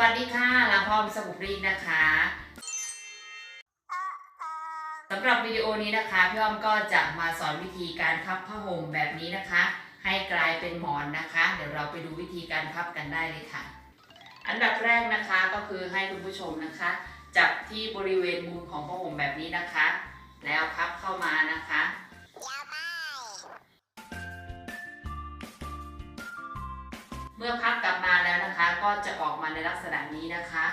วัสดีค่ะลาพอมสมุทรีนะคะสำหรับวิดีโอนี้นะคะพี่อ้อมก็จะมาสอนวิธีการพับผ้าห่มแบบนี้นะคะ ให้กลายเป็นหมอนนะคะ เดี๋ยวเราไปดูวิธีการพับกันได้เลยค่ะ อันดับแรกนะคะก็คือให้คุณผู้ชมนะคะ จับที่บริเวณมุมของผ้าห่มแบบนี้นะคะ แล้วพับเข้ามานะคะเมื่อพับกลับมา ก็จะออกมาในลักษณะนี้นะคะ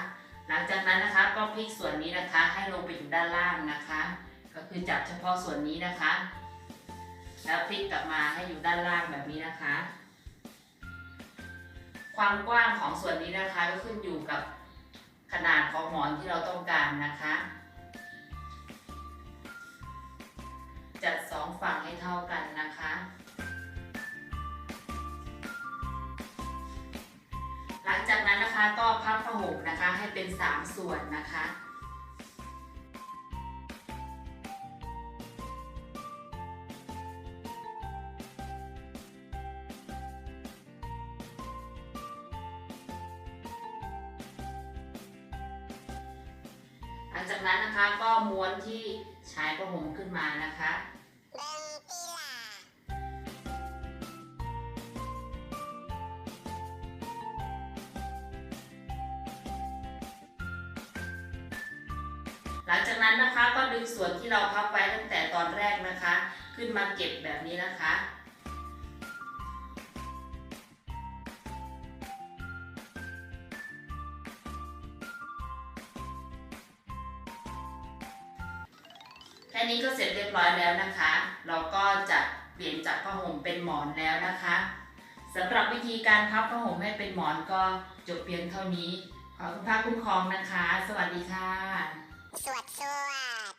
หลังจากนั้นนะคะก็พลิกส่วนนี้นะคะให้ลงไปอยู่ด้านล่างนะคะ ก็คือจับเฉพาะส่วนนี้นะคะ แล้วพลิกกลับมาให้อยู่ด้านล่างแบบนี้นะคะ ความกว้างของส่วนนี้นะคะก็ขึ้นอยู่กับขนาดของหมอนที่เราต้องการนะคะ จัดสองฝั่งให้เท่ากันนะ 6นะคะให้เป็น 3 ส่วนนะคะหลังจากนั้นนะคะก็ม้วนที่ฉายประหมขึ้นมานะคะ หลังจากนั้นนะคะก็ดึงส่วนที่เราพับไว้ตั้งแต่ตอนแรกนะคะ ขึ้นมาเก็บแบบนี้นะคะแค่นี้ก็เสร็จเรียบร้อยแล้วนะคะ เราก็จะเปลี่ยนจากผ้าห่มเป็นหมอนแล้วนะคะสำหรับวิธีการพับผ้าห่มให้เป็นหมอนก็จบเพียงเท่านี้ ขอคุณพระคุ้มครองนะคะ สวัสดีค่ะ สว